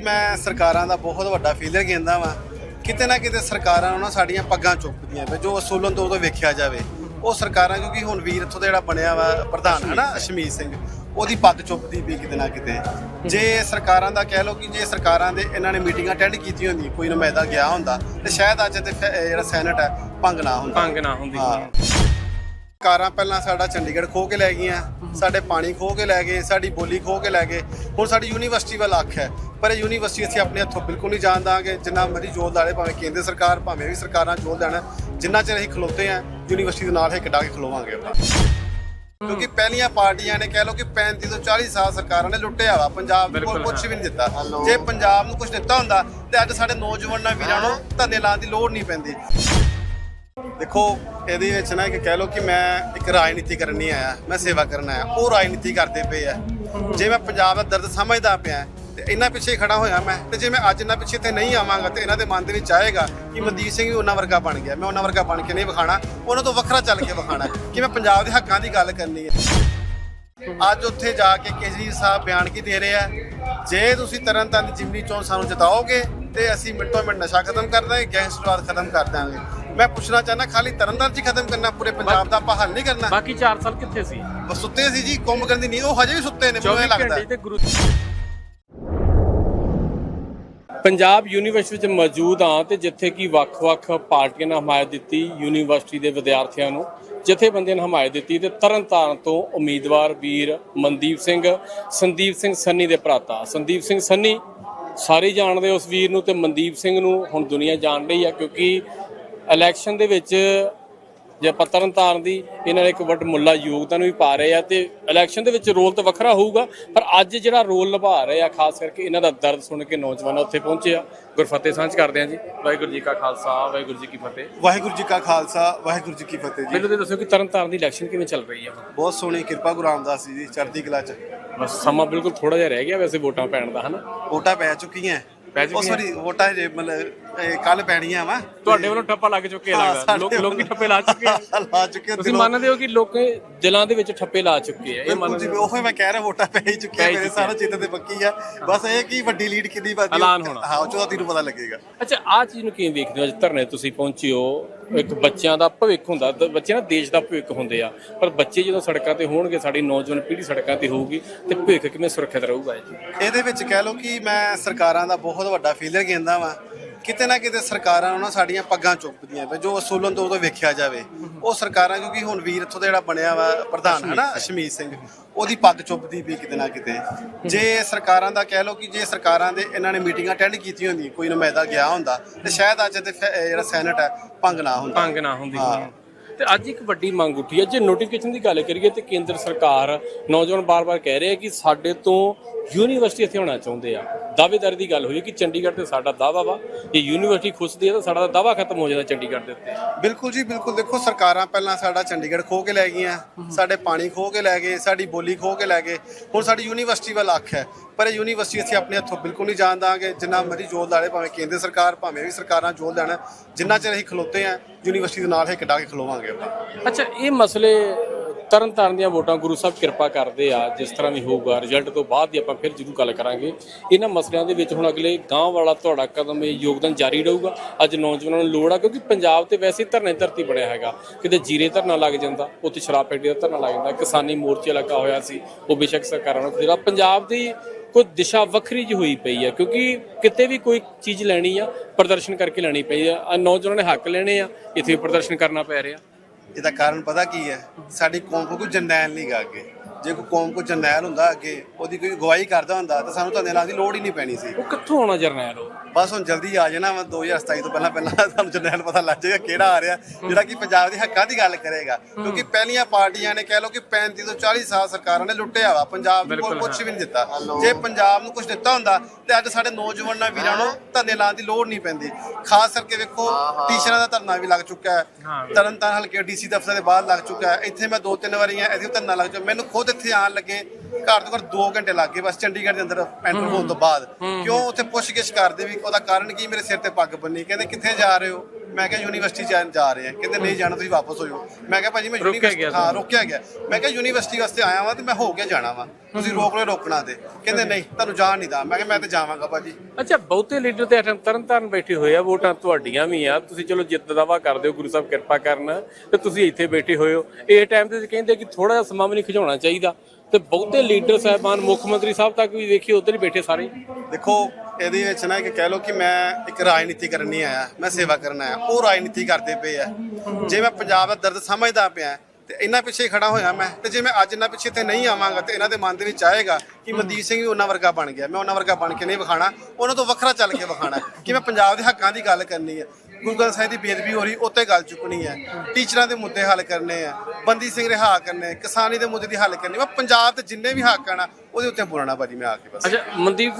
ਮੈਂ ਸਰਕਾਰਾਂ ਦਾ ਬਹੁਤ ਵੱਡਾ ਫੇਲਿਅਰ ਕਹਿੰਦਾ ਵਾਂ। ਕਿਤੇ ਨਾ ਕਿਤੇ ਸਰਕਾਰਾਂ ਉਹਨਾਂ ਸਾਡੀਆਂ ਪੱਗਾਂ ਚੁੱਕਦੀਆਂ ਵੇ ਜੋ ਅਸੂਲਨ ਤੋਂ ਉਦੋਂ ਵੇਖਿਆ ਜਾਵੇ। ਉਹ ਸਰਕਾਰਾਂ ਕਿਉਂਕਿ ਹੁਣ ਵੀਰ ਇੱਥੋਂ ਦਾ ਜਿਹੜਾ ਬਣਿਆ ਵਾ ਪ੍ਰਧਾਨ ਹੈ ਨਾ ਅਸ਼ਮੀਤ ਸਿੰਘ ਉਹਦੀ ਪੱਗ ਚੁੱਕਦੀ ਵੀ ਕਿਤੇ ਨਾ ਕਿਤੇ। ਜੇ ਸਰਕਾਰਾਂ ਦਾ ਕਹਿ ਲਓ ਕਿ ਜੇ ਸਰਕਾਰਾਂ ਦੇ ਇਹਨਾਂ ਨੇ ਮੀਟਿੰਗਾਂ ਅਟੈਂਡ ਕੀਤੀਆਂ ਹੁੰਦੀਆਂ ਕੋਈ ਨੁਮਾਇੰਦਾ ਗਿਆ ਹੁੰਦਾ ਤੇ ਸ਼ਾਇਦ ਅੱਜ ਤੇ ਜਿਹੜਾ ਸੈਨੇਟ ਹੈ ਭੰਗ ਨਾ ਹੁੰਦਾ। ਭੰਗ ਨਾ ਹੁੰਦੀ। ਹਾਂ। ਕਾਰਾਂ ਪਹਿਲਾਂ ਸਾਡਾ ਚੰਡੀਗੜ੍ਹ ਖੋ ਕੇ ਲੈ ਗਈਆਂ ਸਾਡੇ ਪਾਣੀ ਖੋ ਕੇ ਲੈ ਗਏ ਸਾਡੀ ਬੋਲੀ ਖੋ ਕੇ ਲੈ ਗਏ। ਹੁਣ ਸਾਡੀ ਯੂਨੀਵਰਸਿਟੀ ਵੱਲ ਅੱਖ ਹੈ। ਪਰ ਇਹ ਯੂਨੀਵਰਸਿਟੀ ਅਸੀਂ ਆਪਣੇ ਹੱਥੋਂ ਬਿਲਕੁਲ ਨਹੀਂ ਜਾਣ ਦਾਂਗੇ। ਜਿੰਨਾ ਮਰਜ਼ੀ ਜੋਰ ਲਾਲੇ ਭਾਵੇਂ ਕੇਂਦਰ ਸਰਕਾਰ ਭਾਵੇਂ ਵੀ ਸਰਕਾਰਾਂ ਜੋਰ ਲੈਣ ਜਿੰਨਾ ਚਿਰ ਅਸੀਂ ਖਲੋਤੇ ਆ ਯੂਨੀਵਰਸਿਟੀ ਦੇ ਨਾਲ ਹਿੱਕ ਡਾ ਕੇ ਖਲੋਵਾਂਗੇ ਆਪਾਂ। ਕਿਉਂਕਿ ਪਹਿਲੀਆਂ ਪਾਰਟੀਆਂ ਨੇ ਕਹਿ ਲਓ ਕਿ 35 ਤੋਂ 40 ਸਾਲ ਸਰਕਾਰਾਂ ਨੇ ਲੁੱਟਿਆ ਵਾ ਪੰਜਾਬ ਨੂੰ ਬਿਲਕੁਲ, ਕੁਝ ਵੀ ਨਹੀਂ ਦਿੱਤਾ। ਜੇ ਪੰਜਾਬ ਨੂੰ ਕੁਝ ਦਿੱਤਾ ਹੁੰਦਾ ਤੇ ਅੱਜ ਸਾਡੇ ਨੌਜਵਾਨਾਂ ਵੀਰਾਂ ਨੂੰ ਧੰਨੇ ਲਾਉਣ ਦੀ ਲੋੜ ਨਹੀਂ ਪੈਂਦੀ। ਦੇਖੋ ਇਹਦੇ ਵਿੱਚ ਨਾ ਇੱਕ ਕਹਿ ਲਓ ਕਿ ਮੈਂ ਇੱਕ ਰਾਜਨੀਤੀ ਕਰਨ ਨਹੀਂ ਆਇਆ ਮੈਂ ਸੇਵਾ ਕਰਨ ਆਇਆ। ਉਹ ਰਾਜਨੀਤੀ ਕਰਦੇ ਪਏ ਆ। ਜੇ ਮੈਂ ਪੰਜਾਬ ਦਾ ਦਰਦ ਸਮਝਦਾ ਪਿਆ ਤੇ ਇਹਨਾਂ ਪਿੱਛੇ ਖੜਾ ਹੋਇਆ ਮੈਂ ਤੇ ਜੇ ਮੈਂ ਅੱਜ ਇਹਨਾਂ ਪਿੱਛੇ ਤੇ ਨਹੀਂ ਆਵਾਂਗਾ ਤੇ ਇਹਨਾਂ ਦੇ ਮਨ ਦੇ ਵਿੱਚ ਆਏਗਾ ਕਿ ਮਨਦੀਪ ਸਿੰਘ ਵੀ ਉਹਨਾਂ ਵਰਗਾ ਬਣ ਗਿਆ ਮੈਂ ਉਹਨਾਂ ਵਰਗਾ ਬਣ ਕੇ ਨਹੀਂ ਵਿਖਾਣਾ ਉਹਨਾਂ ਤੋਂ ਵੱਖਰਾ ਚੱਲ ਕੇ ਵਿਖਾਣਾ ਕਿ ਮੈਂ ਪੰਜਾਬ ਦੇ ਹੱਕਾਂ ਦੀ ਗੱਲ ਕਰਨੀ ਹੈ। ਅੱਜ ਉੱਥੇ ਜਾ ਕੇ ਕੇਜਰੀ ਸਾਹਿਬ ਬਿਆਨ ਕੀ ਦੇ ਰਹੇ ਆ? ਜੇ ਤੁਸੀਂ ਤਰਨਤਾਰਨ ਦੀ ਜਿਮਨੀ ਚੋਣ ਸਾਨੂੰ ਜਿਤਾਓਗੇ ਤੇ ਅਸੀਂ ਮਿੰਟੋ ਮਿੰਟ ਨਸ਼ਾ ਖਤਮ ਕਰ ਦਾਂਗੇ ਗੈਂਗਸਟਰਵਾਦ ਖਤਮ ਕਰ ਦਾਂਗੇ। ਮੈਂ ਪੁੱਛਣਾ ਚਾਹਨਾ ਖਾਲੀ ਤਰਨਤਾਰਨ 'ਚ ਹੀ ਖਤਮ ਕਰਨਾ ਪੂਰੇ ਪੰਜਾਬ ਦਾ ਆਪਾਂ ਹੱਲ ਨਹੀਂ ਕਰਨਾ? ਬਾਕੀ 4 ਸਾਲ ਕਿੱਥੇ ਸੀ? ਬਸ ਸੁੱਤੇ ਸੀ ਜੀ ਕੁੰਭ ਕਰਨ ਦੀ ਨੀਂਦ ਉਹ ਹਜੇ ਵੀ ਸੁੱਤੇ ਨੇ ਮੈਨੂੰ 24 ਲੱਗਦਾ। ਘੰਟੇ ਤੇ ਗੁਰੂ ਪੰਜਾਬ ਯੂਨੀਵਰਸਿਟੀ ਵਿੱਚ ਮੌਜੂਦ ਹਾਂ ਤੇ ਜਿੱਥੇ ਕਿ ਵੱਖ-ਵੱਖ ਪਾਰਟੀਆਂ ਨੇ ਹਮਾਇਤ ਦਿੱਤੀ ਯੂਨੀਵਰਸਿਟੀ ਦੇ ਵਿਦਿਆਰਥੀਆਂ ਨੂੰ, ਜਥੇਬੰਦੀਆਂ ਨੇ ਹਮਾਇਤ ਦਿੱਤੀ ਤੇ ਤਰਨਤਾਰਨ ਤੋਂ ਉਮੀਦਵਾਰ ਵੀਰ ਮਨਦੀਪ ਸਿੰਘ, ਸੰਦੀਪ ਸਿੰਘ ਸੰਨੀ ਦੇ ਭਰਾਤਾ। ਸੰਦੀਪ ਸਿੰਘ ਸੰਨੀ, ਸਾਰੇ ਜਾਣਦੇ ਉਸ ਵੀਰ ਨੂੰ ਤੇ ਮਨਦੀਪ ਸਿੰਘ ਨੂੰ ਹੁਣ ਦੁਨੀਆ ਜਾਣ ਰਹੀ ਆ ਕਿਉਂਕਿ ਇਲੈਕਸ਼ਨ ਦੇ ਵਿੱਚ ਜੇ ਆਪਾਂ ਤਰਨਤਾਰਨ ਦੀ ਇਹਨਾਂ ਨੇ ਇੱਕ ਵੱਡ ਮੁੱਲਾ ਯੋਗਦਾਨ ਵੀ ਪਾ ਰਹੇ ਆ ਤੇ ਇਲੈਕਸ਼ਨ ਦੇ ਵਿੱਚ ਰੋਲ ਤਾਂ ਵੱਖਰਾ ਹੋਊਗਾ ਪਰ ਅੱਜ ਜਿਹੜਾ ਰੋਲ ਨਿਭਾ ਰਹੇ ਆ ਖਾਸ ਕਰਕੇ ਇਹਨਾਂ ਦਾ ਦਰਦ ਸੁਣ ਕੇ ਨੌਜਵਾਨ ਉੱਥੇ ਪਹੁੰਚੇ ਆ। ਗੁਰਫਤਿਹ ਸਾਂਝ ਕਰਦੇ ਆ ਜੀ। ਵਾਹਿਗੁਰੂ ਜੀ ਕਾ ਖਾਲਸਾ ਵਾਹਿਗੁਰੂ ਜੀ ਕੀ ਫਤਿਹ। ਵਾਹਿਗੁਰੂ ਜੀ ਕਾ ਖਾਲਸਾ ਵਾਹਿਗੁਰੂ ਜੀ ਕੀ ਫਤਿਹ ਜੀ। ਮੈਨੂੰ ਦੱਸੋ ਕਿ ਤਰਨਤਾਰਨ ਦੀ ਇਲੈਕਸ਼ਨ ਕਿਵੇਂ ਚੱਲ ਰਹੀ ਆ? ਬਹੁਤ ਸੋਹਣੀ ਕਿਰਪਾ ਗੁਰੂ ਰਾਮਦਾਸ ਜੀ ਦੀ ਚੜ੍ਹਦੀ ਕਲਾ 'ਚ। ਬਸ ਸਮਾਂ ਬਿਲਕੁਲ ਥੋੜਾ ਜਿਹਾ ਰਹਿ ਗਿਆ ਵੈਸੇ ਵੋਟਾਂ ਪੈਣ ਦਾ ਹਨਾ? ਵੋਟਾਂ ਪੈ ਚੁੱਕੀਆਂ। ਪੈ ਉਹ ਚੁੱਕੀਆਂ? ਸੌਰੀ ਵੋਟਾਂ ਜੇ ਮਤਲਬ ਕੱਲ ਪੈਣੀਆਂ ਵਾ। ਤੁਹਾਡੇ ਵੱਲੋਂ ਠੱਪਾ ਲੱਗ ਚੁੱਕੇ ਲੱਗਦਾ। ਲੋਕ ਲੋਕੀ ਠੱਪੇ ਲਾ ਚੁੱਕੇ ਆ। ਲਾ ਚੁੱਕੇ ਤੁਸੀਂ ਦਿਲੋਂ। ਮੰਨਦੇ ਹੋ ਕਿ ਲੋਕ ਦਿਲਾਂ ਦੇ ਵਿੱਚ ਠੱਪੇ ਲਾ ਚੁੱਕੇ ਆ ਇਹ ਬਿਲਕੁਲ ਮੰਨਦੇ ਹੋ? ਉਹ ਹੀ ਮੈਂ ਕਹਿ ਰਿਹਾ ਵੋਟਾਂ ਪੈ ਹੀ ਚੁੱਕੀਆਂ ਪੈ ਹੀ ਮੇਰੇ। ਸਾਰੇ ਚਿੱਤ ਤੇ ਪੱਕੀ ਆ। ਬਸ ਇਹ ਕਿ ਵੱਡੀ ਲੀਡ ਕਿੰਨੀ ਐਲਾਨ ਹੋਣਾ। ਹਾਂ ਉਹ 14 ਨੂੰ ਪਤਾ ਲੱਗੇਗਾ। ਅੱਛਾ ਆ ਚੀਜ਼ ਨੂੰ ਕਿਵੇਂ ਵੇਖਦੇ ਹੋ? ਅੱਜ ਧਰਨੇ ਤੁਸੀਂ ਪਹੁੰਚੇ ਹੋ ਇੱਕ ਬੱਚਿਆਂ ਦਾ ਭਵਿੱਖ ਹੁੰਦਾ ਬੱਚੇ ਨਾ ਦੇਸ਼ ਦਾ ਭਵਿੱਖ ਹੁੰਦੇ ਆ। ਪਰ ਬੱਚੇ ਜਦੋਂ ਸੜਕਾਂ ਤੇ ਹੋਣਗੇ ਸਾਡੀ ਨੌਜਵਾਨ ਪੀੜ੍ਹੀ ਸੜਕਾਂ ਤੇ ਹੋਊਗੀ ਤੇ ਭਵਿੱਖ ਕਿਵੇਂ ਸੁਰੱਖਿਅਤ ਰਹੂਗਾ ਜੀ ਇਹਦੇ ਵਿੱਚ ਕਹਿ ਲਓ ਕਿ ਮੈਂ ਸਰਕਾਰਾਂ ਦਾ ਬਹੁਤ ਵੱਡਾ ਫੇਲਿਅਰ ਕਹਿੰਦਾ ਵਾਂ। ਕਿਤੇ ਨਾ ਕਿਤੇ ਸਰਕਾਰਾਂ ਉਹਨਾਂ ਸਾਡੀਆਂ ਪੱਗਾਂ ਚੁੱਕਦੀਆਂ ਵੇ ਜੋ ਅਸੂਲਨ ਤੋਂ ਉਦੋਂ ਵੇਖਿਆ ਜਾਵੇ। ਉਹ ਸਰਕਾਰਾਂ ਕਿਉਂਕਿ ਹੁਣ ਵੀਰ ਇੱਥੋਂ ਦਾ ਜਿਹੜਾ ਬਣਿਆ ਵਾ ਪ੍ਰਧਾਨ ਹੈ ਨਾ ਅਸ਼ਮੀਤ ਸਿੰਘ। ਉਹਦੀ ਪੱਗ ਚੁੱਕਦੀ ਵੀ ਕਿਤੇ ਨਾ ਕਿਤੇ। ਜੇ ਸਰਕਾਰਾਂ ਦਾ ਕਹਿ ਲਓ ਕਿ ਜੇ ਸਰਕਾਰਾਂ ਦੇ ਇਹਨਾਂ ਨੇ ਮੀਟਿੰਗਾਂ ਅਟੈਂਡ ਕੀਤੀਆਂ ਹੁੰਦੀਆਂ ਕੋਈ ਨੁਮਾਇੰਦਾ ਗਿਆ ਹੁੰਦਾ ਤੇ ਸ਼ਾਇਦ ਅੱਜ ਤੇ ਜਿਹੜਾ ਸੈਨੇਟ ਹੈ ਭੰਗ ਨਾ ਹੁੰਦਾ। ਭੰਗ ਨਾ ਹੁੰਦੀ। ਤੇ ਅੱਜ ਇੱਕ ਵੱਡੀ ਮੰਗ ਉੱਠੀ ਹੈ। ਜੇ ਨੋਟੀਫਿਕੇਸ਼ਨ ਦੀ ਗੱਲ ਕਰੀਏ ਤੇ ਕੇਂਦਰ ਸਰਕਾਰ ਨੌਜਵਾਨ ਬਾਰ-ਬਾਰ ਕਹਿ ਰਹੇ ਕਿ ਸਾਡੇ ਤੋਂ ਯੂਨੀਵਰਸਿਟੀ ਇੱਥੇ ਹੋਣਾ ਚਾਹੁੰਦੇ ਆ। ਦਾਅਵੇਦਾਰੀ ਦੀ ਗੱਲ ਹੋਈ ਕਿ ਚੰਡੀਗੜ੍ਹ ਤੇ ਸਾਡਾ ਦਾਅਵਾ ਵਾ ਜੇ ਯੂਨੀਵਰਸਿਟੀ ਖੁੱਸਦੀ ਹੈ ਤਾਂ ਸਾਡਾ ਦਾਅਵਾ ਖਤਮ ਹੋ ਜਾਂਦਾ ਚੰਡੀਗੜ੍ਹ ਦੇ ਉੱਤੇ। ਬਿਲਕੁਲ ਜੀ ਬਿਲਕੁਲ। ਦੇਖੋ ਸਰਕਾਰਾਂ ਪਹਿਲਾਂ ਸਾਡਾ ਚੰਡੀਗੜ੍ਹ ਖੋ ਕੇ ਲੈ ਗਈਆਂ ਸਾਡੇ ਪਾਣੀ ਖੋ ਕੇ ਲੈ ਗਏ ਸਾਡੀ ਬੋਲੀ ਖੋ ਕੇ ਲੈ ਗਏ ਹੁਣ ਸਾਡੀ ਯੂਨੀਵਰਸਿਟੀ ਵੱਲ ਅੱਖ ਹੈ। ਪਰ ਇਹ ਯੂਨੀਵਰਸਿਟੀ ਅਸੀਂ ਆਪਣੇ ਹੱਥੋਂ ਬਿਲਕੁਲ ਨਹੀਂ ਜਾਣ ਦਾਂਗੇ ਜਿੰਨਾ ਮਰਜ਼ੀ ਜੋਰ ਲਾਲੇ ਭਾਵੇਂ ਕੇਂਦਰ ਸਰਕਾਰ ਭਾਵੇਂ ਵੀ ਸਰਕਾਰਾਂ ਜੋਰ ਲੈਣ ਜਿੰਨਾ ਚਿਰ ਅਸੀਂ ਖਲੋਤੇ ਆ ਯੂਨੀਵਰਸਿਟੀ ਦੇ ਨਾਲ ਹਿੱਕ ਡਾ ਕੇ ਖਲੋਵਾਂਗੇ ਆਪਾਂ। ਅੱਛਾ ਇਹ ਮਸਲੇ ਤਰਨ ਤਾਰਨ ਦੀਆਂ ਵੋਟਾਂ, ਗੁਰੂ ਸਾਹਿਬ ਕਿਰਪਾ ਕਰਦੇ ਆ, ਜਿਸ ਤਰ੍ਹਾਂ ਵੀ ਹੋਊਗਾ ਰਿਜ਼ਲਟ ਤੋਂ ਬਾਅਦ ਹੀ ਆਪਾਂ ਫਿਰ ਜ਼ਰੂਰ ਗੱਲ ਕਰਾਂਗੇ। ਇਹਨਾਂ ਮਸਲਿਆਂ ਦੇ ਵਿੱਚ ਹੁਣ ਅਗਲੇ ਗਾਂਵ ਵਾਲਾ ਤੁਹਾਡਾ ਕਦਮ, ਇਹ ਯੋਗਦਾਨ ਜਾਰੀ ਰਹੂਗਾ। ਅੱਜ ਨੌਜਵਾਨਾਂ ਨੂੰ ਲੋੜ ਆ, ਕਿਉਂਕਿ ਪੰਜਾਬ ਤੇ ਵੈਸੇ ਧਰਨੇ ਧਰਤੀ ਬਣਿਆ ਹੈਗਾ। ਕਿਤੇ ਜੀਰੇ ਧਰਨਾ ਲੱਗ ਜਾਂਦਾ, ਉੱਥੇ ਸ਼ਰਾਬ ਪੇਟੀ ਦਾ ਧਰਨਾ ਲੱਗ ਜਾਂਦਾ, ਕਿਸਾਨੀ ਮੋਰਚੇ ਲੱਗਾ ਹੋਇਆ ਸੀ, ਉਹ ਬੇਸ਼ੱਕ ਸਰਕਾਰਾਂ ਨੂੰ ਜਿਹੜਾ ਪੰਜਾਬ ਦੀ ਕੋਈ ਦਿਸ਼ਾ ਵੱਖਰੀ ਜਿਹੀ ਹੋਈ ਪਈ ਆ, ਕਿਉਂਕਿ ਕਿਤੇ ਵੀ ਕੋਈ ਚੀਜ਼ ਲੈਣੀ ਆ, ਪ੍ਰਦਰਸ਼ਨ ਕਰਕੇ ਲੈਣੀ ਪਈ ਆ। ਨੌਜਵਾਨਾਂ ਨੇ ਹੱਕ ਲੈਣੇ ਆ, ਇੱਥੇ ਪ੍ਰਦਰਸ਼ਨ ਕਰਨਾ ਪੈ ਰਿਹਾ। ਇਹਦਾ ਕਾਰਨ ਪਤਾ ਕੀ ਹੈ? ਸਾਡੀ ਕੌਮ ਕੋਲ ਕੋਈ ਜਰਨੈਲ ਨਹੀਂ ਗਾ ਅੱਗੇ। ਜੇ ਕੋਈ ਕੌਮ ਕੋ ਜਰਨੈਲ ਹੁੰਦਾ ਅੱਗੇ, ਉਹਦੀ ਕੋਈ ਅਗਵਾਈ ਕਰਦਾ ਹੁੰਦਾ, ਤਾਂ ਸਾਨੂੰ ਧੰਦੇ ਲਾਉਣ ਦੀ ਲੋੜ ਹੀ ਨਹੀਂ ਪੈਣੀ ਸੀ। ਉਹ ਕਿੱਥੋਂ ਆਉਣਾ ਜਰਨੈਲ ਉਹ? ਬਸ ਹੁਣ ਜਲਦੀ ਆ ਜਾਣਾ ਵਾ 2027 ਤੋਂ ਪਹਿਲਾਂ ਪਹਿਲਾਂ ਤੁਹਾਨੂੰ ਜਰਨੈਲ ਪਤਾ ਲੱਗ ਜਾਏਗਾ ਕਿਹੜਾ ਆ ਰਿਹਾ। ਜਿਹੜਾ ਕਿ ਪੰਜਾਬ ਦੇ ਹੱਕਾਂ ਦੀ ਗੱਲ ਕਰੇਗਾ। ਕਿਉਂਕਿ ਪਹਿਲੀਆਂ ਪਾਰਟੀਆਂ ਨੇ ਕਹਿ ਲਓ ਕਿ 35 ਤੋਂ 40 ਸਾਲ ਸਰਕਾਰਾਂ ਨੇ ਲੁੱਟਿਆ ਵਾ। ਪੰਜਾਬ ਨੂੰ ਕੁਝ ਵੀ ਨਹੀਂ ਦਿੱਤਾ। ਜੇ ਪੰਜਾਬ ਨੂੰ ਕੁਝ ਦਿੱਤਾ ਹੁੰਦਾ ਤੇ ਅੱਜ ਸਾਡੇ ਨੌਜਵਾਨਾਂ ਵੀਰਾਂ ਨੂੰ ਧਰਨੇ ਲਾਉਣ ਦੀ ਲੋੜ ਨਹੀਂ ਪੈਂਦੀ। ਖਾਸ ਕਰਕੇ ਵੇਖੋ ਟੀਚਰਾਂ ਦਾ ਧਰਨਾ ਵੀ ਲੱਗ ਚੁੱਕਾ ਹੈ। ਤਰਨਤਾਰਨ ਹਲਕੇ ਡੀਸੀ ਦਫ਼ਤਰ ਦੇ ਬਾਹਰ ਲੱਗ ਚੁੱਕਾ ਹੈ। ਇੱਥੇ ਮੈਂ ਦੋ ਤਿੰਨ ਵਾਰੀ ਆ ਇੱਥੇ ਧਰਨਾ ਲੱਗ ਚੁੱਕਾ ਮੈਨੂੰ ਖੁਦ ਇੱਥੇ ਆਉਣ ਲੱਗੇ। ਘੱਟ ਤੋਂ ਘੱਟ 2 ਘੰਟੇ ਲੱਗ ਗਏ ਬਸ ਚੰਡੀਗੜ੍ਹ ਦੇ ਅੰਦਰ ਐਂਟਰ ਹੋਣ ਤੋਂ ਬਾਅਦ। ਕਿਉਂ ਉੱਥੇ ਪੁੱਛਗਿੱਛ ਕਰਦੇ ਵੀ ਉਹਦਾ ਕਾਰਨ ਕੀ? ਮੇਰੇ ਸਿਰ ਤੇ ਪੱਗ ਬੰਨੀ। ਕਹਿੰਦੇ ਕਿੱਥੇ ਜਾ ਰਹੇ ਹੋ? ਮੈਂ ਕਿਹਾ ਯੂਨੀਵਰਸਿਟੀ ਜਾ ਜਾ ਰਹੇ ਆ ਕਹਿੰਦੇ ਨਹੀਂ ਜਾਣਾ ਤੁਸੀਂ ਵਾਪਸ ਹੋ ਜਾਓ ਮੈਂ ਕਿਹਾ ਭਾਜੀ ਮੈਂ ਯੂਨੀਵਰਸਿਟੀ ਹਾਂ ਰੋਕਿਆ ਗਿਆ। ਮੈਂ ਕਿਹਾ ਯੂਨੀਵਰਸਿਟੀ ਵਾਸਤੇ ਆਇਆ ਵਾਂ ਤੇ ਮੈਂ ਹੋ ਕੇ ਜਾਣਾ ਵਾਂ। ਤੁਸੀਂ ਰੋਕ ਲਓ ਰੋਕਣਾ ਤੇ। ਕਹਿੰਦੇ ਨਹੀਂ ਤੁਹਾਨੂੰ ਜਾਣ ਨਹੀਂ ਦਾ। ਮੈਂ ਕਿਹਾ ਮੈਂ ਤੇ ਜਾਵਾਂਗਾ ਭਾਜੀ। ਅੱਛਾ ਬਹੁਤੇ ਲੀਡਰ ਤੇ ਅਟਨ ਤਰਨ ਤਾਰਨ ਬੈਠੇ ਹੋਏ ਆ ਵੋਟਾਂ ਤੁਹਾਡੀਆਂ ਵੀ ਆ। ਤੁਸੀਂ ਚਲੋ ਜਿੱਤ ਦਾ ਦਾਵਾ ਕਰਦੇ ਹੋ ਗੁਰੂ ਸਾਹਿਬ ਕਿਰਪਾ ਕਰਨ ਤੇ ਤੁਸੀਂ ਇੱਥੇ ਬੈਠੇ ਹੋਏ ਹੋ। ਇਹ ਟਾਈਮ ਤੇ ਕਹਿੰਦੇ ਕਿ ਥੋੜਾ ਜਿਹਾ ਸਮਾਂ ਵੀ ਨਹੀਂ ਖਿਚਾਉਣਾ ਚਾਹੀਦਾ। ਤੇ ਬਹੁਤੇ ਲੀਡਰ ਸਾਹਿਬਾਨ ਮੁੱਖ ਮੰਤਰੀ ਸਾਹਿਬ ਤੱਕ ਵੀ ਵੇਖੀ ਉਧਰ ਹੀ ਬੈਠੇ ਸਾਰੇ। ਦੇਖੋ, ਇਹਦੇ ਵਿੱਚ ਨਾ ਕਿ ਕਹਿ ਲਓ ਕਿ ਮੈਂ ਇੱਕ ਰਾਜਨੀਤੀ ਕਰਨੀ ਆਇਆ, ਮੈਂ ਸੇਵਾ ਕਰਨ ਆਇਆ। ਉਹ ਰਾਜਨੀਤੀ ਕਰਦੇ ਪਏ ਆ। ਜੇ ਮੈਂ ਪੰਜਾਬ ਦਾ ਦਰਦ ਸਮਝਦਾ ਪਿਆ ਤੇ ਇਹਨਾਂ ਪਿੱਛੇ ਖੜਾ ਹੋਇਆ ਮੈਂ ਤੇ ਜੇ ਮੈਂ ਅੱਜ ਇਹਨਾਂ ਪਿੱਛੇ ਤੇ ਨਹੀਂ ਆਵਾਂਗਾ ਤੇ ਇਹਨਾਂ ਦੇ ਮਨ ਦੇ ਵਿੱਚ ਆਏਗਾ ਕਿ ਮਨਦੀਪ ਸਿੰਘ ਵੀ ਉਹਨਾਂ ਵਰਗਾ ਬਣ ਗਿਆ ਮੈਂ ਉਹਨਾਂ ਵਰਗਾ ਬਣ ਕੇ ਨਹੀਂ ਵਿਖਾਣਾ ਉਹਨਾਂ ਤੋਂ ਵੱਖਰਾ ਚੱਲ ਕੇ ਵਿਖਾਣਾ ਕਿ ਮੈਂ ਪੰਜਾਬ ਦੇ ਹੱਕਾਂ ਦੀ ਗੱਲ ਕਰਨੀ ਹੈ ਗੁਰੂ ਗ੍ਰੰਥ ਸਾਹਿਬ ਦੀ ਬੇਦਬੀ ਹੋ ਰਹੀ ਉੱਤੇ ਗੱਲ ਚੁੱਕਣੀ ਹੈ ਟੀਚਰਾਂ ਦੇ ਮੁੱਦੇ ਹੱਲ ਕਰਨੇ ਆ ਬੰਦੀ ਸਿੰਘ ਰਿਹਾ ਕਰਨੇ ਕਿਸਾਨੀ ਦੇ ਮੁੱਦੇ ਦੀ ਹੱਲ ਕਰਨੀ ਮੈਂ ਪੰਜਾਬ ਦੇ ਜਿੰਨੇ ਵੀ ਹੱਕ ਆ ਨਾ ਉਹਦੇ ਉੱਤੇ ਬੋਲਣਾ ਭਾਜੀ ਮੈਂ ਆ ਕੇ ਬਸ। ਅੱਛਾ ਮਨਦੀਪ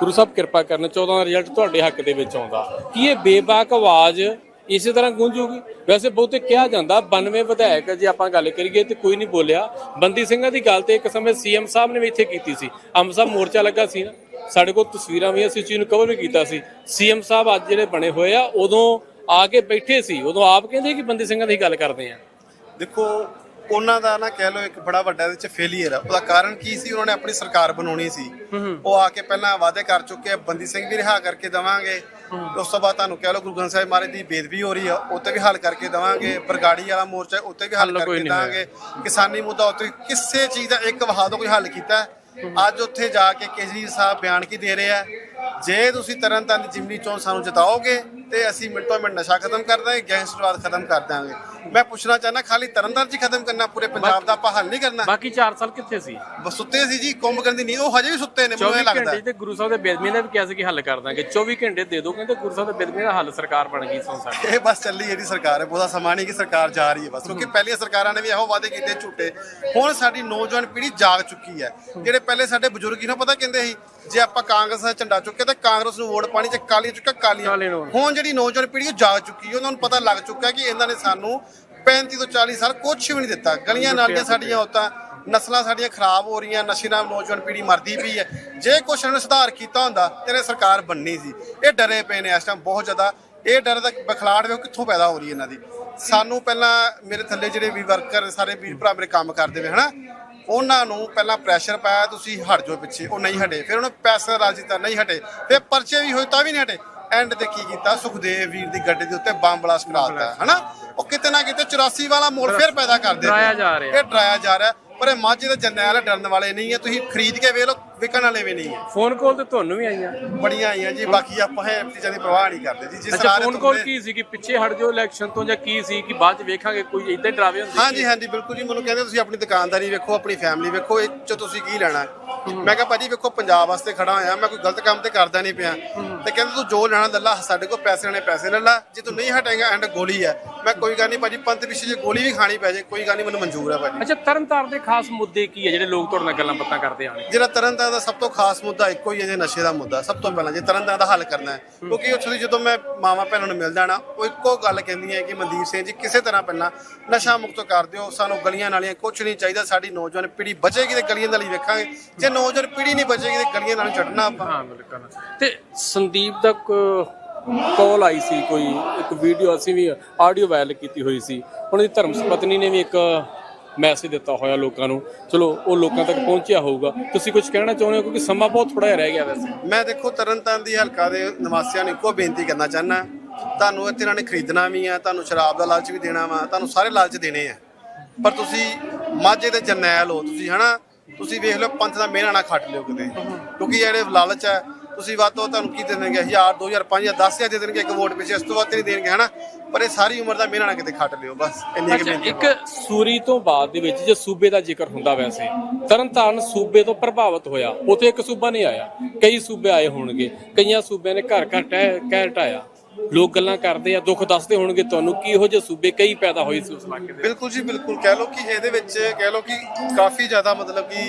ਗੁਰੂ ਸਾਹਿਬ ਕਿਰਪਾ ਕਰਨ 14 ਦਾ ਰਿਜ਼ਲਟ ਤੁਹਾਡੇ ਹੱਕ ਦੇ ਵਿੱਚ ਆਉਂਦਾ। ਕੀ ਇਹ ਬੇਬਾਕ ਆਵਾਜ਼ ਇਸੇ ਤਰ੍ਹਾਂ ਗੂੰਜੂਗੀ। ਵੈਸੇ ਬਹੁਤੇ ਕਿਹਾ ਜਾਂਦਾ 92 ਵਿਧਾਇਕ ਜੇ ਆਪਾਂ ਗੱਲ ਕਰੀਏ ਤੇ ਕੋਈ ਨਹੀਂ ਬੋਲਿਆ। ਬੰਦੀ ਸਿੰਘਾਂ ਦੀ ਗੱਲ ਤੇ ਇੱਕ ਸਮੇਂ ਸੀਐਮ ਸਾਹਿਬ ਨੇ ਵੀ ਇੱਥੇ ਕੀਤੀ ਸੀ। ਅੰਬ ਸਾਹਿਬ ਮੋਰਚਾ ਲੱਗਾ ਸੀ ਨਾ। ਸਾਡੇ ਕੋਲ ਤਸਵੀਰਾਂ ਵੀ ਅਸੀਂ ਇਸ ਚੀਜ਼ ਨੂੰ ਕਵਰ ਵੀ ਕੀਤਾ ਸੀ। ਸੀਐਮ ਸਾਹਿਬ ਅੱਜ ਜਿਹੜੇ ਬਣੇ ਹੋਏ ਆ, ਉਦੋਂ ਆ ਕੇ ਬੈਠੇ ਸੀ। ਉਦੋਂ ਆਪ ਕਹਿੰਦੇ ਕਿ ਬੰਦੀ ਸਿੰਘਾਂ ਦੀ ਗੱਲ ਕਰਦੇ ਆ। ਦੇਖੋ ਉਹਨਾਂ ਦਾ ਨਾ ਕਹਿ ਲਓ ਇੱਕ ਬੜਾ ਵੱਡਾ ਇਹਦੇ ਚ ਫੇਲੀਅਰ ਆ। ਉਹਦਾ ਕਾਰਨ ਕੀ ਸੀ? ਉਹਨਾਂ ਨੇ ਆਪਣੀ ਸਰਕਾਰ ਬਣਾਉਣੀ ਸੀ। ਉਹ ਆ ਕੇ ਪਹਿਲਾਂ ਵਾਅਦੇ ਕਰ ਚੁੱਕੇ ਆ ਬੰਦੀ ਸਿੰਘ ਵੀ ਰਿਹਾ ਕਰਕੇ ਦਵਾਂਗੇ। ਉਸ ਤੋਂ ਬਾਅਦ ਤੁਹਾਨੂੰ ਕਹਿ ਲਓ ਗੁਰੂ ਗ੍ਰੰਥ ਸਾਹਿਬ ਮਹਾਰਾਜ ਦੀ ਬੇਦਬੀ ਹੋ ਰਹੀ ਆ ਉੱਤੇ ਵੀ ਹੱਲ ਕਰਕੇ ਦਵਾਂਗੇ। ਬਰਗਾੜੀ ਵਾਲਾ ਮੋਰਚਾ ਉੱਤੇ ਵੀ ਹੱਲ ਕਰਕੇ। ਦਾਂਗੇ ਕਿਸਾਨੀ ਮੁੱਦਾ ਉੱਤੇ ਕਿਸੇ ਚੀਜ਼ ਦਾ ਇੱਕ ਵਹਾ ਤੋਂ ਕੋਈ ਹੱਲ ਕੀਤਾ? ਅੱਜ ਉੱਥੇ ਜਾ ਕੇ ਕੇਜਰੀ ਸਾਹਿਬ ਬਿਆਨ ਕੀ ਦੇ ਰਹੇ ਆ? ਜੇ ਤੁਸੀਂ ਤਰਨਤਾਰਨ ਦੀ ਜਿਮਨੀ ਚੋਣ ਸਾਨੂੰ ਜਿਤਾਓਗੇ ਤੇ ਅਸੀਂ ਮਿੰਟੋ ਮਿੰਟ ਨਸ਼ਾ ਖਤਮ ਕਰ ਦਾਂਗੇ ਗੈਂਗਸਟਰਵਾਦ ਖਤਮ ਕਰ ਦਾਂਗੇ ਮੈਂ ਪੁੱਛਣਾ ਚਾਹਨਾ ਖਾਲੀ ਤਰਨਤਾਰਨ 'ਚ ਹੀ ਖਤਮ ਕਰਨਾ ਪੂਰੇ ਪੰਜਾਬ ਦਾ ਆਪਾਂ ਹੱਲ ਨਹੀਂ ਕਰਨਾ? ਬਾਕੀ 4 ਸਾਲ ਕਿੱਥੇ ਸੀ? ਬਸ ਸੁੱਤੇ ਸੀ ਜੀ ਕੁੰਭ ਕਰਨ ਦੀ ਨੀਂਦ ਉਹ ਹਜੇ ਵੀ ਸੁੱਤੇ ਨੇ ਮੈਨੂੰ 24 ਇਹ ਲੱਗਦਾ। ਘੰਟੇ ਤੇ ਗੁਰੂ ਸਾਹਿਬ ਦੇ ਬੇਦਮੀ ਨੇ ਵੀ ਕਿਹਾ ਸੀ ਕਿ ਹੱਲ ਕਰ ਦਾਂਗੇ। 24 ਘੰਟੇ ਦੇ ਦਿਓ ਕਹਿੰਦੇ ਗੁਰੂ ਸਾਹਿਬ ਦੇ ਬੇਦਮੀ ਦਾ ਹੱਲ ਸਰਕਾਰ ਬਣ ਗਈ ਸੋ ਸਾਡੀ। ਇਹ ਬਸ ਚੱਲੀ ਇਹਦੀ ਸਰਕਾਰ ਹੈ ਬਹੁਤਾ ਸਮਾਂ ਨਹੀਂ ਕਿ ਸਰਕਾਰ ਜਾ ਰਹੀ ਹੈ ਬਸ ਕਿਉਂਕਿ ਪਹਿਲੀਆਂ ਸਰਕਾਰਾਂ ਨੇ ਵੀ ਇਹੋ ਵਾਅਦੇ ਕੀਤੇ ਝੂਠੇ। ਹੁਣ ਸਾਡੀ ਨੌਜਵਾਨ ਪੀੜ੍ਹੀ ਜਾਗ ਚੁੱਕੀ ਹੈ। ਜਿਹੜੇ ਪਹਿਲੇ ਸਾਡੇ ਬਜ਼ੁਰਗ ਹੀ ਨਾ ਪਤਾ ਕਹਿੰਦੇ ਸੀ ਜੇ ਆਪਾਂ ਕਾਂਗਰਸ ਦਾ ਝੰਡਾ ਚੁੱਕੇ ਤਾਂ ਕਾਂਗਰਸ ਨੂੰ ਵੋਟ ਪਾਣੀ ਤੇ ਕਾਲੀ ਚੁੱਕਾ ਕਾਲੀਆਂ। ਹੁਣ ਜਿਹੜੀ ਨੌਜਵਾਨ ਪੀੜ੍ਹੀ ਉਹ ਜਾਗ ਚੁੱਕੀ ਹੈ। ਉਹਨਾਂ ਨੂੰ ਪਤਾ ਲੱਗ ਚੁੱਕਾ ਕਿ ਇਹਨਾਂ ਨੇ ਸਾਨੂੰ 35 ਤੋਂ 40 ਸਾਲ ਕੁਝ ਵੀ ਨਹੀਂ ਦਿੱਤਾ। ਗਲੀਆਂ ਨਾਲੀਆਂ ਸਾਡੀਆਂ ਉਤਾਂ ਨਸਲਾਂ ਸਾਡੀਆਂ ਖਰਾਬ ਹੋ ਰਹੀਆਂ ਨਸ਼ੇ ਨਾਲ ਨੌਜਵਾਨ ਪੀੜ੍ਹੀ ਮਰਦੀ ਪਈ ਹੈ। ਜੇ ਕੁਛ ਇਹਨਾਂ ਨੇ ਸੁਧਾਰ ਕੀਤਾ ਹੁੰਦਾ ਤੇਰੇ ਸਰਕਾਰ ਬੰਨੀ ਸੀ। ਇਹ ਡਰੇ ਪਏ ਨੇ ਇਸ ਟਾਈਮ ਬਹੁਤ ਜ਼ਿਆਦਾ। ਇਹ ਡਰ ਦਾ ਬਖਲਾੜ ਵੇਖੋ ਕਿੱਥੋਂ ਪੈਦਾ ਹੋ ਰਹੀ ਇਹਨਾਂ ਦੀ। ਸਾਨੂੰ ਪਹਿਲਾਂ ਮੇਰੇ ਥੱਲੇ ਜਿਹੜੇ ਵੀ ਵਰਕਰ ਸਾਰੇ ਵੀਰ ਭਰਾ ਮੇਰੇ ਕੰਮ ਕਰਦੇ ਵੇ ਹਨਾ? ਉਹਨਾਂ ਨੂੰ ਪਹਿਲਾਂ ਪ੍ਰੈਸ਼ਰ ਪਾਇਆ ਤੁਸੀਂ ਹਟ ਜਾਓ ਪਿੱਛੇ। ਉਹ ਨਹੀਂ ਹਟੇ। ਫਿਰ ਉਹਨੂੰ ਪੈਸੇ ਦਾ ਰਾਜ ਦਿੱਤਾ ਨਹੀਂ ਹਟੇ। ਫਿਰ ਪਰਚੇ ਵੀ ਹੋਏ ਤਾਂ ਵੀ ਨਹੀਂ ਹਟੇ। ਐਂਡ ਤੇ ਕੀ ਕੀਤਾ? ਸੁਖਦੇਵ ਵੀਰ ਦੀ ਗੱਡੀ ਦੇ ਉੱਤੇ ਬੰਬ ਬਲਾਸਟ ਕਰਾਤਾ ਹਨਾ? ਉਹ ਕਿਤੇ ਨਾ ਕਿਤੇ 84 ਵਾਲਾ ਮੋੜ ਫਿਰ ਪੈਦਾ ਕਰ ਦਿੰਦੇ ਡਰਾਇਆ ਜਾ ਰਿਹਾ। ਇਹ ਡਰਾਇਆ ਜਾ ਰਿਹਾ ਪਰ ਇਹ ਮਾਝੇ ਦੇ ਜਰਨੈਲ ਡਰਨ ਵਾਲੇ ਨਹੀਂ ਹੈ ਤੁਸੀਂ ਖਰੀਦ ਕੇ ਵੇਖ ਲਓ ਵਿਕਣ ਵਾਲੇ ਵੀ ਨਹੀਂ ਹੈ ਫੋਨ ਕਾਲ ਤੇ ਤੁਹਾਨੂੰ ਵੀ ਆਈਆਂ। ਬੜੀਆਂ ਆਈਆਂ ਜੀ ਬਾਕੀ ਆਪਾਂ ਇਹ ਚੀਜ਼ਾਂ ਦੀ ਪਰਵਾਹ ਨਹੀਂ ਕਰਦੇ ਜੀ। ਜਿਸ ਅੱਛਾ ਫੋਨ ਕਾਲ ਕੀ ਸੀ ਕਿ ਪਿੱਛੇ ਹਟ ਜਾਓ ਇਲੈਕਸ਼ਨ ਤੋਂ ਜਾਂ ਕੀ ਸੀ ਕਿ ਬਾਅਦ ਚ ਵੇਖਾਂਗੇ ਕੋਈ ਇਦਾਂ ਡਰਾਵੇ ਹੁੰਦੇ? ਹਾਂਜੀ ਹਾਂਜੀ ਬਿਲਕੁਲ ਜੀ। ਮੈਨੂੰ ਕਹਿੰਦੇ ਤੁਸੀਂ ਆਪਣੀ ਦੁਕਾਨਦਾਰੀ ਵੇਖੋ ਆਪਣੀ ਫੈਮਿਲੀ ਵੇਖੋ ਇਹ ਚ ਤੁਸੀਂ ਕੀ ਲੈਣਾ? ਹੈ? ਮੈਂ ਕਿਹਾ ਭਾਜੀ ਵੇਖੋ ਪੰਜਾਬ ਵਾਸਤੇ ਖੜਾ ਹੋਇਆ। ਮੈਂ ਕੋਈ ਗਲਤ ਕੰਮ ਤੇ ਕਰਦਾ ਨਹੀਂ ਪਿਆ। ਤੇ ਕਹਿੰਦੇ ਤੂੰ ਜੋ ਲੈਣਾ ਦੱਲਾ ਸਾਡੇ ਕੋਲ ਪੈਸੇ ਨੇ ਪੈਸੇ ਲੈ ਲਾ। ਜੇ ਤੂੰ ਨਹੀਂ ਹਟੇਗਾ ਐਂਡ ਗੋਲੀ ਹੈ। ਮੈਂ ਕੋਈ ਗੱਲ ਨਹੀਂ ਭਾਜੀ ਪੰਥ ਪਿੱਛੇ ਜੇ ਗੋਲੀ ਵੀ ਖਾਣੀ ਪੈ ਜੇ ਕੋਈ ਗੱਲ ਨਹੀਂ ਮੈਨੂੰ ਮਨਜ਼ੂਰ ਹੈ ਭਾਜੀ। ਅੱਛਾ ਤਰਨਤਾਰਨ ਦੇ ਖਾਸ ਮੁੱਦੇ ਕੀ ਹੈ ਜਿਹੜੇ ਲੋਕ ਤੁਹਾਡੇ ਨਾਲ ਗੱਲਾਂ ਬਾਤਾਂ ਕਰਦੇ ਆਣਗੇ ਜਿਹੜਾ ਤਰਨਤਾਰਨ ਦਾ ਸਭ ਤੋਂ ਖਾਸ ਮੁੱਦਾ ਇੱਕੋ ਹੀ ਹੈ ਜੇ ਨਸ਼ੇ ਦਾ ਮੁੱਦਾ ਸਭ ਤੋਂ ਪਹਿਲਾਂ ਜੇ ਤਰਨਤਾਰਨ ਦਾ ਹੱਲ ਕਰਨਾ ਹੈ। ਕਿਉਂਕਿ ਉੱਥੇ ਦੀ ਜਦੋਂ ਮੈਂ ਮਾਵਾ ਭੈਣਾਂ ਨੂੰ ਮਿਲਦਾ ਨਾ ਉਹ ਇੱਕੋ ਗੱਲ ਕਹਿੰਦੀਆਂ ਕਿ ਮਨਦੀਪ ਸਿੰਘ ਜੀ ਕਿਸੇ ਤਰ੍ਹਾਂ ਪਹਿਲਾਂ ਨਸ਼ਾ ਮੁਕਤ ਕਰ ਦਿਓ ਸਾਨੂੰ ਗਲੀਆਂ ਨਾਲੀਆਂ ਕੁਝ ਨਹੀਂ ਚਾਹੀਦਾ ਸਾਡੀ ਨੌਜਵਾਨ ਪੀੜ੍ਹੀ ਬਚੇਗੀ ਤੇ ਗਲੀਆਂ ਨਾਲੀ ਵੇਖਾਂਗੇ। ਜੇ ਨੌਜਵਾਨ ਪੀੜ੍ਹੀ ਨਹੀਂ ਬਚੇਗੀ ਤੇ ਗਲੀਆਂ ਨਾਲੀ ਛੱਡਣਾ ਆਪਾਂ। ਹਾਂ ਬਿਲਕੁਲ। ਤੇ ਸੰਦੀਪ ਦਾ ਕਾਲ ਆਈ ਸੀ ਕੋਈ, ਇੱਕ ਵੀਡੀਓ ਅਸੀਂ ਵੀ ਆਡੀਓ ਵਾਇਰਲ ਕੀਤੀ ਹੋਈ ਸੀ। ਉਹਨਾਂ ਦੀ ਧਰਮ ਪਤਨੀ ਨੇ ਵੀ ਇੱਕ ਮੈਸੇਜ ਦਿੱਤਾ ਹੋਇਆ ਲੋਕਾਂ ਨੂੰ। ਚਲੋ, ਉਹ ਲੋਕਾਂ ਤੱਕ ਪਹੁੰਚਿਆ ਹੋਊਗਾ। ਤੁਸੀਂ ਕੁਝ ਕਹਿਣਾ ਚਾਹੁੰਦੇ ਹੋ? ਕਿਉਂਕਿ ਸਮਾਂ ਬਹੁਤ ਥੋੜਾ ਜਿਹਾ ਰਹਿ ਗਿਆ ਵੈਸੇ। ਮੈਂ ਦੇਖੋ, ਤਰਨਤਾਰਨ ਦੀ ਹਲਕਾ ਦੇ ਨਿਵਾਸੀਆਂ ਨੂੰ ਇੱਕੋ ਬੇਨਤੀ ਕਰਨਾ ਚਾਹੁੰਦਾ। ਤੁਹਾਨੂੰ ਇੱਥੇ ਇਹਨਾਂ ਨੇ ਖਰੀਦਣਾ ਵੀ ਆ, ਤੁਹਾਨੂੰ ਸ਼ਰਾਬ ਦਾ ਲਾਲਚ ਵੀ ਦੇਣਾ ਵਾ, ਤੁਹਾਨੂੰ ਸਾਰੇ ਲਾਲਚ ਦੇਣੇ ਆ। ਪਰ ਤੁਸੀਂ ਮਾਝੇ ਦੇ ਜਰਨੈਲ ਹੋ, ਤੁਸੀਂ ਹਨਾ? ਤੁਸੀਂ ਵੇਖ ਲਓ, ਪੰਥ ਦਾ ਮਿਹਰਾਣਾ ਖੱਟ ਲਿਓ ਕਿਤੇ। ਕਿਉਂਕਿ ਜਿਹੜੇ ਲਾਲਚ ਹੈ ਤੁਸੀਂ ਵੱਧ ਤੋਂ ਤੁਹਾਨੂੰ ਕੀ ਦੇਣਗੇ? 1000 2000 5000 10000 ਦੇ ਦੇਣਗੇ ਇੱਕ ਵੋਟ ਪਿੱਛੇ ਇਸ ਤੋਂ ਵੱਧ ਨਹੀਂ ਦੇਣਗੇ ਹਨਾ? ਪਰ ਇਹ ਸਾਰੀ ਉਮਰ ਦਾ ਮਿਹਰਾਣਾ ਕਿਤੇ ਖੱਟ ਲਿਓ ਬਸ ਇੰਨੀ ਕੁ ਬੇਨਤੀ ਇੱਕ ਸੂਰੀ ਤੋਂ ਬਾਅਦ ਦੇ ਵਿੱਚ ਜੇ ਸੂਬੇ ਦਾ ਜ਼ਿਕਰ ਹੁੰਦਾ ਵੈਸੇ ਤਰਨਤਾਰਨ ਸੂਬੇ ਤੋਂ ਪ੍ਰਭਾਵਿਤ ਹੋਇਆ ਉਥੇ ਇੱਕ ਸੂਬਾ ਨਹੀਂ ਆਇਆ। ਕਈ ਸੂਬੇ ਆਏ ਹੋਣਗੇ ਕਈਆਂ ਸੂਬਿਆਂ ਨੇ ਘਰ ਘਰ ਕਹਿ ਹਟਾਇਆ ਲੋਕ ਗੱਲਾਂ ਕਰਦੇ ਆ ਦੁੱਖ ਦੱਸਦੇ ਹੋਣਗੇ ਤੁਹਾਨੂੰ ਕੀ ਇਹੋ ਜਿਹੇ ਸੂਬੇ ਕਈ ਪੈਦਾ ਹੋਏ ਸੀ ਉਸ ਇਲਾਕੇ ਦੇ ਬਿਲਕੁਲ ਜੀ ਬਿਲਕੁਲ। ਕਹਿ ਲਓ ਕਿ ਇਹਦੇ ਵਿੱਚ ਕਹਿ ਲਓ ਕਿ ਕਾਫੀ ਜ਼ਿਆਦਾ ਮਤਲਬ ਕਿ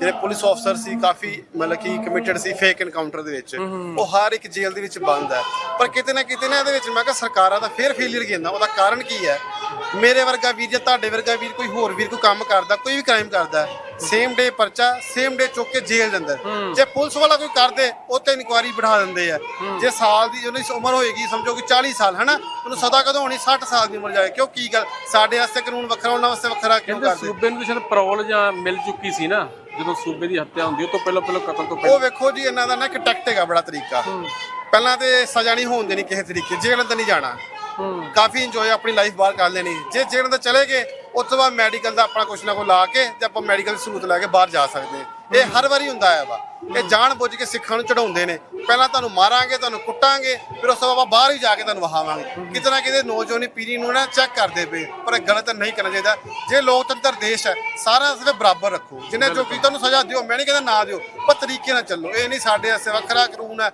ਜਿਹੜੇ ਪੁਲਿਸ ਅਫਸਰ ਸੀ ਕਾਫੀ ਮਤਲਬ ਕਿ ਕਮਿਟਡ ਸੀ ਫੇਕ ਐਨਕਾਊਂਟਰ ਦੇ ਵਿੱਚ। ਉਹ ਹਰ ਇੱਕ ਜੇਲ੍ਹ ਦੇ ਵਿੱਚ ਬੰਦ ਹੈ। ਪਰ ਕਿਤੇ ਨਾ ਕਿਤੇ ਨਾ ਇਹਦੇ ਵਿੱਚ ਮੈਂ ਕਿਹਾ ਸਰਕਾਰਾਂ ਦਾ ਫੇਰ ਫੇਲਿਅਰ ਕਹਿੰਦਾ ਉਹਦਾ ਕਾਰਨ ਕੀ ਹੈ? ਮੇਰੇ ਵਰਗਾ ਵੀਰ ਜਾਂ ਤੁਹਾਡੇ ਵਰਗਾ ਵੀਰ ਕੋਈ ਹੋਰ ਵੀਰ ਕੋਈ ਕੰਮ ਕਰਦਾ ਕੋਈ ਵੀ ਕ੍ਰਾਈਮ ਕਰਦਾ ਸੇਮ ਡੇ ਪਰਚਾ ਸੇਮ ਡੇ ਚੁੱਕ ਕੇ ਜੇਲ੍ਹ ਦੇ ਅੰਦਰ ਜੇ ਪੁਲਿਸ ਵਾਲਾ ਕੋਈ ਕਰਦੇ ਉਹ ਤੇ ਇਨਕੁਆਇਰੀ ਬਿਠਾ ਦਿੰਦੇ ਆ। ਜੇ ਸਾਲ ਦੀ ਉਹਦੀ ਉਮਰ ਹੋਏਗੀ ਸਮਝੋ ਕਿ 40 ਸਾਲ ਹਨਾ? ਉਹਨੂੰ ਸਦਾ ਕਦੋਂ ਹੋਣੀ? 60 ਸਾਲ ਦੀ ਉਮਰ ਜਾਏ। ਕਿਉਂ? ਕੀ ਗੱਲ? ਸਾਡੇ ਵਾਸਤੇ ਕਾਨੂੰਨ ਵੱਖਰਾ ਉਹਨਾਂ ਵਾਸਤੇ ਵੱਖਰਾ ਕਿਉਂ ਕਰਦੇ? ਸੂਬੇ ਨੂੰ ਸ਼ਾਇਦ ਪਰੋਲ ਜਾਂ ਮਿਲ ਚੁੱਕੀ ਸੀ ਨਾ। ਜਦੋਂ ਸੂਬੇ ਦੀ ਹੱਤਿਆ ਹੁੰਦੀ ਉਹ ਤੋਂ ਪਹਿਲਾਂ ਪਹਿਲਾਂ ਕਤਲ ਤੋਂ ਉਹ ਪਹਿਲਾਂ। ਵੇਖੋ ਜੀ ਇਹਨਾਂ ਦਾ ਨਾ ਇੱਕ ਟੈਕਟ ਹੈਗਾ ਬੜਾ ਤਰੀਕਾ। ਪਹਿਲਾਂ ਤੇ ਸਜ਼ਾ ਨਹੀਂ ਹੋਣ ਦੇਣੀ ਕਿਸੇ ਤਰੀਕੇ ਜੇਲ੍ਹ ਅੰਦਰ ਨਹੀਂ ਜਾਣਾ। ਹੂੰ। ਕਾਫੀ ਇੰਜੋਏ ਆਪਣੀ ਲਾਈਫ ਬਾਹਰ ਕਰ ਲੈਣੀ। ਜੇ ਜੇਲ੍ਹ ਅੰਦਰ ਚਲੇ ਗਏ ਉਸ ਤੋਂ ਬਾਅਦ ਮੈਡੀਕਲ ਦਾ ਆਪਣਾ ਕੁਛ ਨਾ ਕੁਛ ਲਾ ਕੇ ਤੇ ਆਪਾਂ ਮੈਡੀਕਲ ਸਹੂਲਤ ਲੈ ਕੇ ਬਾਹਰ ਜਾ ਸਕਦੇ। ਹਾਂ। ਇਹ ਹਰ ਵਾਰੀ ਹੁੰਦਾ ਹੈ ਵਾ। ਇਹ ਜਾਣ ਬੁੱਝ ਕੇ ਸਿੱਖਾਂ ਨੂੰ ਚੜਾਉਂਦੇ ਨੇ। ਪਹਿਲਾਂ ਤੁਹਾਨੂੰ ਮਾਰਾਂਗੇ ਤੁਹਾਨੂੰ ਕੁੱਟਾਂਗੇ ਫਿਰ ਉਸ ਤੋਂ ਬਾਅਦ ਬਾਹਰ ਹੀ ਜਾ ਕੇ ਤੁਹਾਨੂੰ ਵਹਾਵਾਂਗੇ। ਕਿਤੇ ਨਾ ਕਿਤੇ ਨੌਜਵਾਨੀ ਪੀੜ੍ਹੀ ਨੂੰ ਨਾ ਚੈੱਕ ਕਰਦੇ ਪਏ ਪਰ ਇਹ ਗਲਤ ਨਹੀਂ ਕਰਨਾ ਚਾਹੀਦਾ। ਜੇ ਲੋਕਤੰਤਰ ਦੇਸ਼ ਹੈ ਸਾਰਾ ਸਿਰਫ ਬਰਾਬਰ ਰੱਖੋ। ਜਿਹਨੇ ਜੋ ਕੀਤਾ ਉਹਨੂੰ ਸਜ਼ਾ ਦਿਓ ਮੈਂ ਨਹੀਂ ਕਹਿੰਦਾ ਨਾ ਦਿਓ ਪਰ ਤਰੀਕੇ ਨਾਲ ਚੱਲੋ। ਇਹ ਨਹੀਂ ਸਾਡੇ ਵਾਸਤੇ ਵੱਖਰਾ ਕਾਨੂੰਨ ਹੈ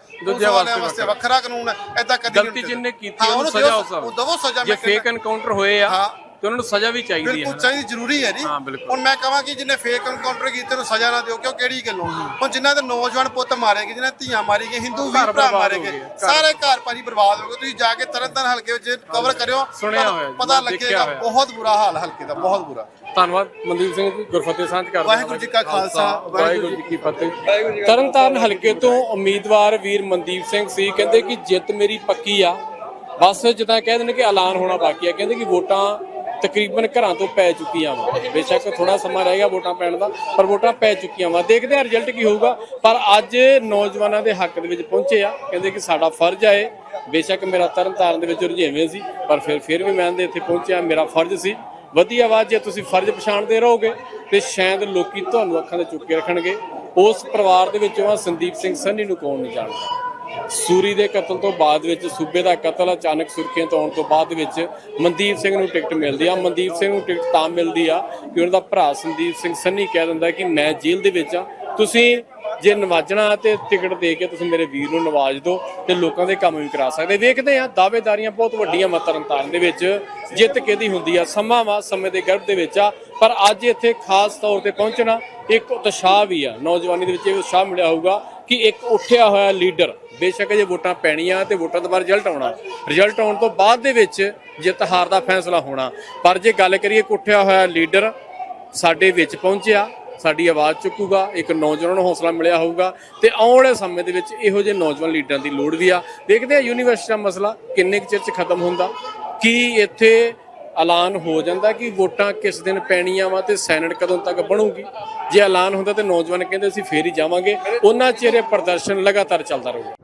ਵਾਲਿਆਂ ਵਾਸਤੇ ਵੱਖਰਾ। ਕਾਨੂੰਨ ਹੈ ਐਦਾਂ ਕਦੀ ਗਲਤੀ ਜਿਹਨੇ ਕੀਤੀ ਉਹਨੂੰ ਸਜ਼ਾ ਉਸ ਉਹ ਦਵੋ ਸਜ਼ਾ ਜੇ ਮੈਂ ਫੇਕ ਕਹਿੰਦਾ। ਐਨਕਾਊਂਟਰ ਹੋਏ ਆ। ਤੇ ਉਹਨਾਂ ਨੂੰ ਸਜ਼ਾ ਵੀ ਚਾਹੀਦੀ ਹੈ ਬਿਲਕੁਲ ਚਾਹੀਦੀ ਜ਼ਰੂਰੀ ਹੈ ਜੀ। ਹਾਂ, ਬਿਲਕੁਲ। ਹੁਣ ਮੈਂ ਕਹਾਂ ਕਿ ਜਿਹਨੇ ਫੇਕ ਐਨਕਾਊਂਟਰ ਕੀਤੇ ਨੂੰ ਸਜ਼ਾ ਨਾ ਦਿਓ ਕਿਉਂ ਕਿਹੜੀ ਗੱਲੋਂ ਹੁਣ ਜਿਨ੍ਹਾਂ ਦੇ ਨੌਜਵਾਨ ਪੁੱਤ ਮਾਰੇ ਗਏ ਜਿਨ੍ਹਾਂ ਦੀਆਂ ਧੀਆਂ ਮਾਰੀ ਗਏ ਹਿੰਦੂ ਵੀਰ ਘਰ ਭਰਾ ਬਰਬਾਦ ਮਾਰੇ ਹੋ ਗਏ। ਗਏ, ਘਰ। ਸਾਰੇ ਘਰ ਭਾਜੀ ਬਰਬਾਦ ਹੋ ਗਏ। ਤੁਸੀਂ ਜਾ ਕੇ ਤਰਨਤਨ ਹਲਕੇ ਵਿੱਚ ਕਵਰ ਕਰਿਓ। ਸੁਣਿਆ ਤੁਹਾਨੂੰ ਹੋਇਆ ਜੀ, ਪਤਾ ਮੈਂ ਦੇਖਿਆ ਲੱਗੇਗਾ ਹੋਇਆ। ਬਹੁਤ ਬੁਰਾ ਹਾਲ ਹਲਕੇ ਦਾ ਬਹੁਤ ਬੁਰਾ। ਧੰਨਵਾਦ। ਮਨਦੀਪ ਸਿੰਘ ਜੀ ਗੁਰਫਤਿਹ ਸਾਂਝ ਕਰਦੇ ਹਾਂ। ਵਾਹਿਗੁਰੂ ਜੀ ਕਾ ਖਾਲਸਾ, ਵਾਹਿਗੁਰੂ ਜੀ ਕੀ ਫਤਿਹ। ਤਰਨਤਾਰਨ ਹਲਕੇ ਤੋਂ ਉਮੀਦਵਾਰ ਵੀਰ ਮਨਦੀਪ ਸਿੰਘ ਸੀ। ਕਹਿੰਦੇ ਕਿ ਜਿੱਤ ਮੇਰੀ ਪੱਕੀ ਆ। ਬਸ ਜਿੱਦਾਂ ਕਹਿ ਦਿੰਦੇ ਕਿ ਐਲਾਨ ਹੋਣਾ ਬਾਕੀ ਆ। ਕਹਿੰਦੇ ਕਿ ਵੋਟਾਂ ਤਕਰੀਬਨ ਘਰਾਂ ਤੋਂ ਪੈ ਚੁੱਕੀਆਂ ਵਾ। ਬੇਸ਼ੱਕ ਥੋੜਾ ਸਮਾਂ ਰਹਿ ਗਿਆ ਵੋਟਾਂ ਪੈਣ ਦਾ, ਪਰ ਵੋਟਾਂ ਪੈ ਚੁੱਕੀਆਂ ਵਾ। ਦੇਖਦੇ ਆ ਰਿਜ਼ਲਟ ਕੀ ਹੋਊਗਾ। ਪਰ ਅੱਜ ਨੌਜਵਾਨਾਂ ਦੇ ਹੱਕ ਦੇ ਵਿੱਚ ਪਹੁੰਚੇ ਆ। ਕਹਿੰਦੇ ਕਿ ਸਾਡਾ ਫਰਜ਼ ਆ ਇਹ। ਬੇਸ਼ੱਕ ਮੇਰਾ ਤਰਨਤਾਰਨ ਦੇ ਵਿੱਚ ਰੁਝੇਵੇਂ ਸੀ, ਪਰ ਫਿਰ ਫਿਰ ਵੀ ਮੈਂ ਇੱਥੇ ਪਹੁੰਚਿਆ। ਮੇਰਾ ਫਰਜ਼ ਸੀ। ਵਧੀਆ ਵਾ, ਜੇ ਤੁਸੀਂ ਫਰਜ਼ ਪਛਾਣਦੇ ਰਹੋਗੇ, ਤੇ ਸ਼ਾਇਦ ਲੋਕੀ ਤੁਹਾਨੂੰ ਅੱਖਾਂ ਤੇ ਚੁੱਕ ਕੇ ਰੱਖਣਗੇ। ਉਸ ਪਰਿਵਾਰ ਦੇ ਵਿੱਚੋਂ ਆ ਸੰਦੀਪ ਸਿੰਘ ਸੰਨੀ ਨੂੰ ਕੌਣ ਨਹੀਂ ਜਾਣਦਾ। ਸੂਰੀ ਦੇ ਕਤਲ ਤੋਂ ਬਾਅਦ ਵਿੱਚ ਸੂਬੇ ਦਾ ਕਤਲ ਅਚਾਨਕ ਸੁਰਖੀਆਂ ਤੋਂ ਆਉਣ ਤੋਂ ਬਾਅਦ ਵਿੱਚ ਮਨਦੀਪ ਸਿੰਘ ਨੂੰ ਟਿਕਟ ਮਿਲਦੀ ਆ। ਮਨਦੀਪ ਸਿੰਘ ਨੂੰ ਟਿਕਟ ਤਾਂ ਮਿਲਦੀ ਆ ਕਿ ਉਹਨਾਂ ਦਾ ਭਰਾ ਸੰਦੀਪ ਸਿੰਘ ਸੰਨੀ ਕਹਿ ਦਿੰਦਾ ਕਿ ਮੈਂ ਜੇਲ੍ਹ ਦੇ ਵਿੱਚ ਆ। ਤੁਸੀਂ ਜੇ ਨਵਾਜਣਾ ਤੇ ਟਿਕਟ ਦੇ ਕੇ ਤੁਸੀਂ ਮੇਰੇ ਵੀਰ ਨੂੰ ਨਵਾਜ ਦਿਓ ਤੇ ਲੋਕਾਂ ਦੇ ਕੰਮ ਵੀ ਕਰਾ ਸਕਦੇ। ਵੇਖਦੇ ਆ, ਦਾਅਵੇਦਾਰੀਆਂ ਬਹੁਤ ਵੱਡੀਆਂ ਮਤਰਨ ਤਾਰਨ ਦੇ ਵਿੱਚ। ਜਿੱਤ ਕਿਹਦੀ ਹੁੰਦੀ ਆ? ਸਮਾਂ ਵਾ, ਸਮੇਂ ਦੇ ਗਰਭ ਦੇ ਵਿੱਚ ਆ। ਪਰ ਅੱਜ ਇੱਥੇ ਖਾਸ ਤੌਰ ਤੇ ਪਹੁੰਚਣਾ ਇੱਕ ਉਤਸ਼ਾਹ ਵੀ ਆ। ਨੌਜਵਾਨੀ ਦੇ ਵਿੱਚ ਇਹ ਉਤਸ਼ਾਹ ਮਿਲਿਆ ਹੋਊਗਾ। ਕਿ ਇੱਕ ਉੱਠਿਆ ਹੋਇਆ ਲੀਡਰ ਬੇਸ਼ੱਕ ਜੇ ਵੋਟਾਂ ਪੈਣੀਆਂ ਤੇ ਵੋਟਾਂ ਤੋਂ ਬਾਅਦ ਰਿਜ਼ਲਟ ਆਉਣਾ। ਰਿਜ਼ਲਟ ਆਉਣ ਤੋਂ ਬਾਅਦ ਦੇ ਵਿੱਚ ਜਿੱਤ ਹਾਰ ਦਾ ਫੈਸਲਾ ਹੋਣਾ। ਪਰ ਜੇ ਗੱਲ ਕਰੀਏ ਇੱਕ ਉੱਠਿਆ ਹੋਇਆ ਲੀਡਰ ਸਾਡੇ ਵਿੱਚ ਪਹੁੰਚਿਆ, ਸਾਡੀ ਆਵਾਜ਼ ਚੁੱਕੂਗਾ, ਇੱਕ ਨੌਜਵਾਨ ਨੂੰ ਹੌਸਲਾ ਮਿਲਿਆ ਹੋਊਗਾ ਤੇ ਆਉਣ ਵਾਲੇ ਸਮੇਂ ਦੇ ਵਿੱਚ ਇਹੋ ਜਿਹੇ ਨੌਜਵਾਨ ਲੀਡਰਾਂ ਦੀ ਲੋੜ ਵੀ ਆ। ਦੇਖਦੇ ਆ ਯੂਨੀਵਰਸਿਟੀ ਦਾ ਮਸਲਾ ਕਿੰਨੇ ਕੁ ਚਿਰ ਚ ਖਤਮ ਹੁੰਦਾ, ਕੀ ਇੱਥੇ ਐਲਾਨ ਹੋ ਜਾਂਦਾ ਕਿ ਵੋਟਾਂ ਕਿਸ ਦਿਨ ਪੈਣੀਆਂ ਵਾ ਤੇ ਸੈਨੇਟ ਕਦੋਂ ਤੱਕ ਬਣੂਗੀ। ਜੇ ਐਲਾਨ ਹੁੰਦਾ ਤੇ ਨੌਜਵਾਨ ਕਹਿੰਦੇ ਅਸੀਂ ਫੇਰ ਹੀ ਜਾਵਾਂਗੇ। ਉਹਨਾਂ ਚਿਹਰੇ ਪ੍ਰਦਰਸ਼ਨ ਲਗਾਤਾਰ ਚੱਲਦਾ ਰਹੂਗਾ।